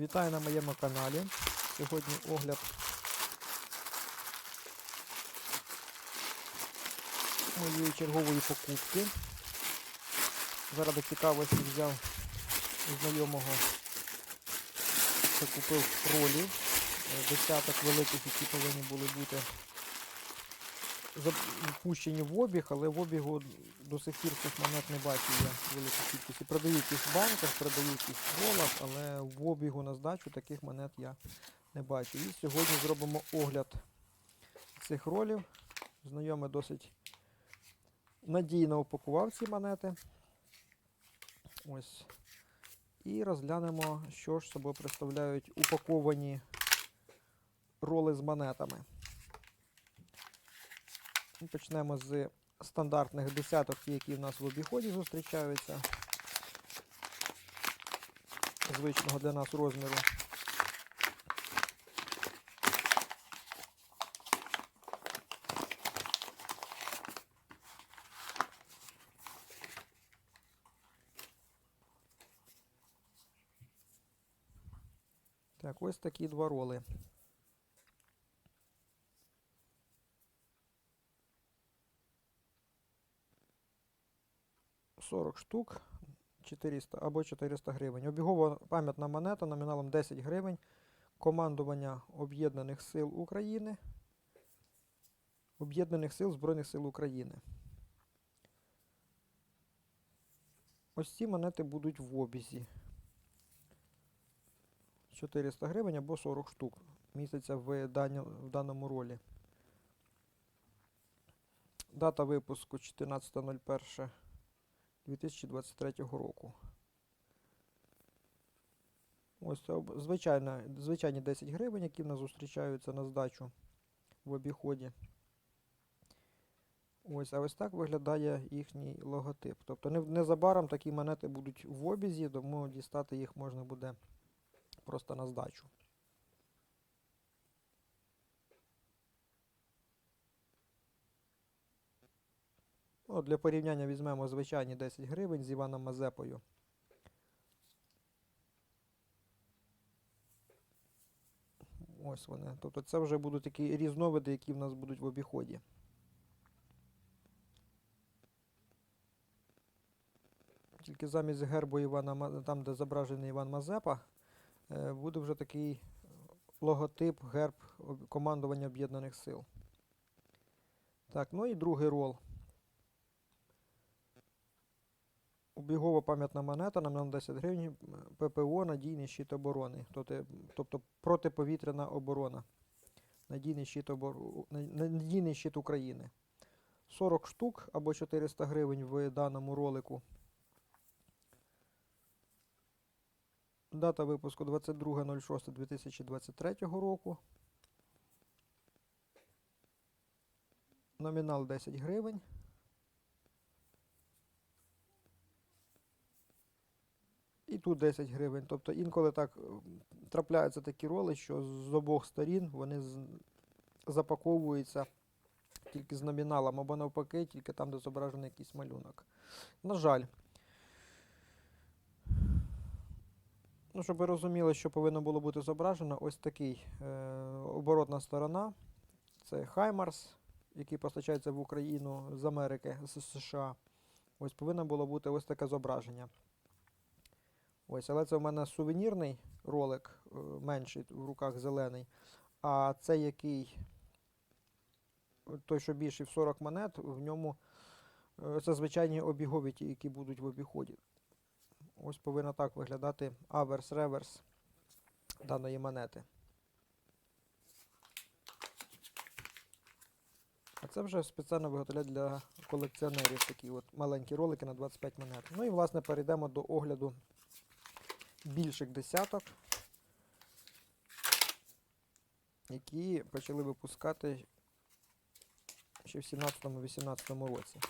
Вітаю на моєму каналі. Сьогодні огляд моєї чергової покупки. Заради цікавості взяв знайомого, що купив кролів. Е, Десяток великих, які повинні були бути запущені в обіг, але в обігу до сих пір цих монет не бачу я великої кількості. Продають їх в банках, продають їх в ролах, але в обігу на здачу таких монет я не бачу. І сьогодні зробимо огляд цих ролів. Знайомий досить надійно упакував ці монети. Ось. І розглянемо, що ж собою представляють упаковані роли з монетами. Почнемо з стандартних десяток, які в нас в обіході зустрічаються. Звичного для нас розміру. Так, ось такі два роли. 40 штук 400 або 400 гривень. Обігова пам'ятна монета номіналом 10 гривень. Командування Об'єднаних сил України. Об'єднаних сил Збройних сил України. Ось ці монети будуть в обізі. 400 гривень або 40 штук. Місяця в, в даному ролі. Дата випуску 14.01. 2023 року. Ось це звичайна, звичайні 10 гривень, які в нас зустрічаються на здачу в обіході. Ось, а ось так виглядає їхній логотип. Тобто незабаром такі монети будуть в обізі, тому дістати їх можна буде просто на здачу. Ну, для порівняння візьмемо звичайні 10 гривень з Іваном Мазепою. Ось вони. Тобто це вже будуть такі різновиди, які в нас будуть в обіході. Тільки замість гербу Івана, там, де зображений Іван Мазепа, е, буде вже такий логотип, герб командування Об'єднаних Сил. Так, ну і другий рол. Обігова пам'ятна монета, нам 10 гривень, ППО, надійний щит оборони. Тобто, тобто протиповітряна оборона. Надійний щит, обор... надійний щит України. 40 штук або 400 гривень в даному ролику. Дата випуску 22.06.2023 року. Номінал 10 гривень. Тут 10 гривень. Тобто інколи так е, трапляються такі роли, що з обох сторін вони запаковуються тільки з номіналом або навпаки, тільки там, де зображений якийсь малюнок. На жаль. Ну, щоб ви розуміли, що повинно було бути зображено, ось такий е, оборотна сторона. Це Хаймарс, який постачається в Україну з Америки, з США. Ось повинно було бути ось таке зображення. Ось, але це в мене сувенірний ролик, е, менший в руках зелений. А цей який, той, що більший в 40 монет, в ньому е, це звичайні обігові ті, які будуть в обіході. Ось повинно так виглядати аверс-реверс даної монети. А це вже спеціально виготовляють для колекціонерів такі от маленькі ролики на 25 монет. Ну і власне перейдемо до огляду більших десяток, які почали випускати ще в 17-18 році.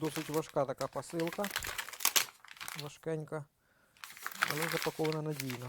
Досить важка така посилка. Важкенька, але запакована надійно.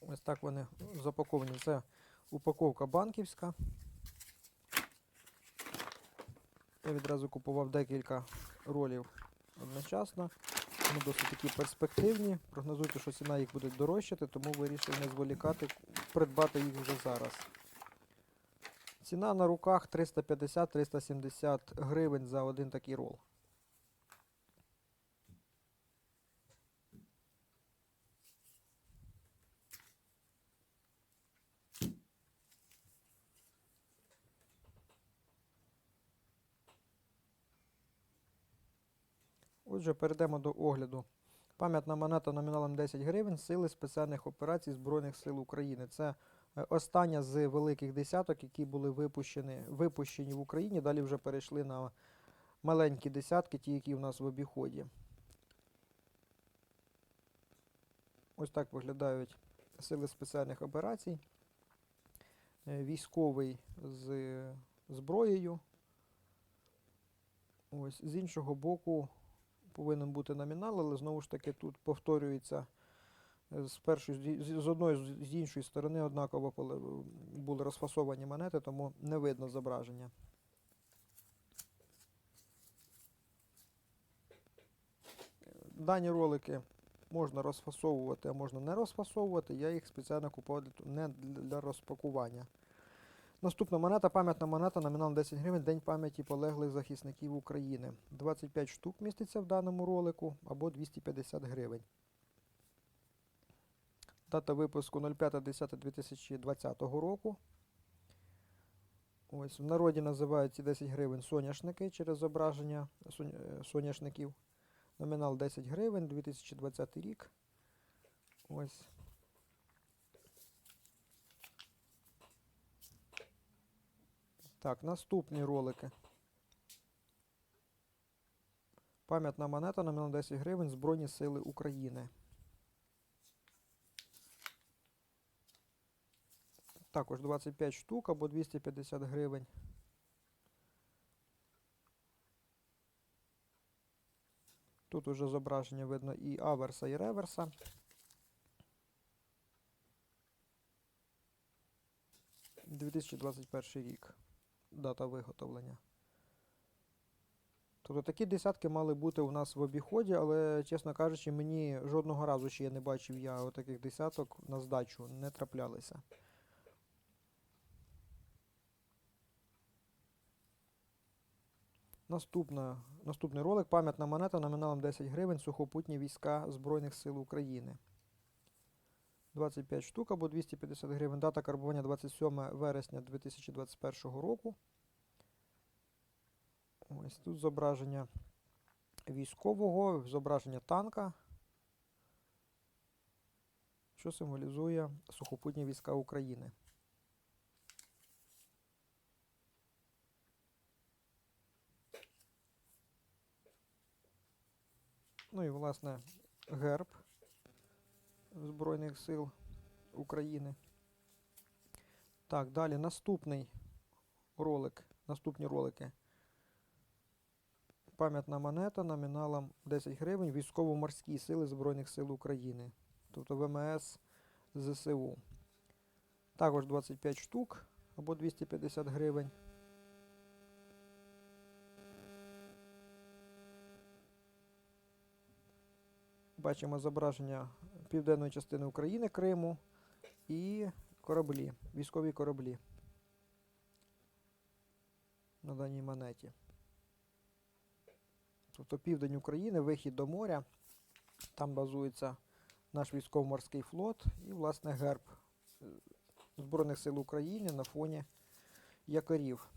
Ось так вони запаковані. Це упаковка банківська. Я відразу купував декілька ролів одночасно. Вони досить такі перспективні. Прогнозуйте, що ціна їх буде дорожчати, тому вирішив не зволікати, придбати їх вже зараз. Ціна на руках 350-370 гривень за один такий рол. Отже, перейдемо до огляду. Пам'ятна монета номіналом 10 гривень Сили спеціальних операцій Збройних сил України. Це е, остання з великих десяток, які були випущені, випущені в Україні. Далі вже перейшли на маленькі десятки, ті, які у нас в обіході. Ось так виглядають сили спеціальних операцій. Е, Військовий з зброєю. Ось, з іншого боку, повинен бути номінал, але знову ж таки тут повторюється е, з першої, з, одної з іншої сторони однаково поле- були розфасовані монети, тому не видно зображення. Дані ролики можна розфасовувати, а можна не розфасовувати. Я їх спеціально купував не для розпакування. Наступна монета, пам'ятна монета, номінал 10 гривень, День пам'яті полеглих захисників України. 25 штук міститься в даному ролику або 250 гривень. Дата випуску 05.10.2020 року. Ось в народі називають ці 10 гривень соняшники через зображення е, соняшників. Номінал 10 гривень, 2020 рік. Ось. Так, наступні ролики. Пам'ятна монета номінал 10 гривень Збройні Сили України. Також 25 штук або 250 гривень. Тут уже зображення видно і аверса, і реверса. – 2021 рік. Дата виготовлення. Тобто такі десятки мали бути у нас в обіході, але, чесно кажучи, мені жодного разу ще я не бачив я отаких десяток на здачу не траплялися. Наступна, наступний ролик. Пам'ятна монета номіналом 10 гривень. Сухопутні війська Збройних сил України. 25 штук або 250 гривень. Дата карбування 27 вересня 2021 року. Ось тут зображення військового, зображення танка, що символізує сухопутні війська України. Ну і, власне, герб Збройних сил України. Так, далі наступний ролик, наступні ролики. Пам'ятна монета номіналом 10 гривень Військово-морські сили Збройних сил України. Тобто ВМС ЗСУ. Також 25 штук або 250 гривень. Бачимо зображення південної частини України, Криму і кораблі, військові кораблі на даній монеті. Тобто південь України, вихід до моря. Там базується наш військово-морський флот і, власне, герб е, Збройних сил України на фоні якорів.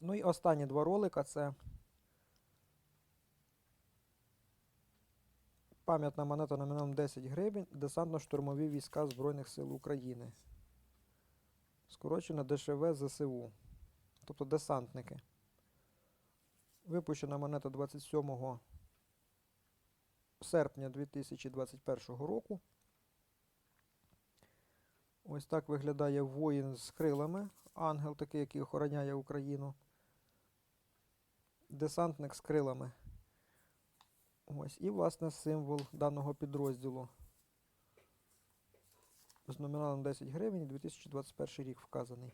Ну і останні два ролика це пам'ятна монета номіналом 10 гривень, десантно-штурмові війська Збройних сил України. Скорочено ДШВ ЗСУ. Тобто десантники. Випущена монета 27 серпня 2021 року. Ось так виглядає воїн з крилами. Ангел такий, який охороняє Україну. Десантник з крилами. Ось. І, власне, символ даного підрозділу. З номіналом 10 гривень 2021 рік вказаний.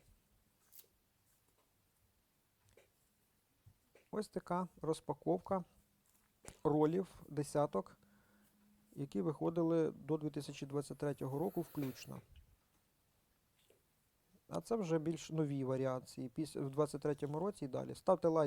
Ось така розпаковка ролів десяток, які виходили до 2023 року включно. А це вже більш нові варіації в 2023 році і далі. Ставте лайк.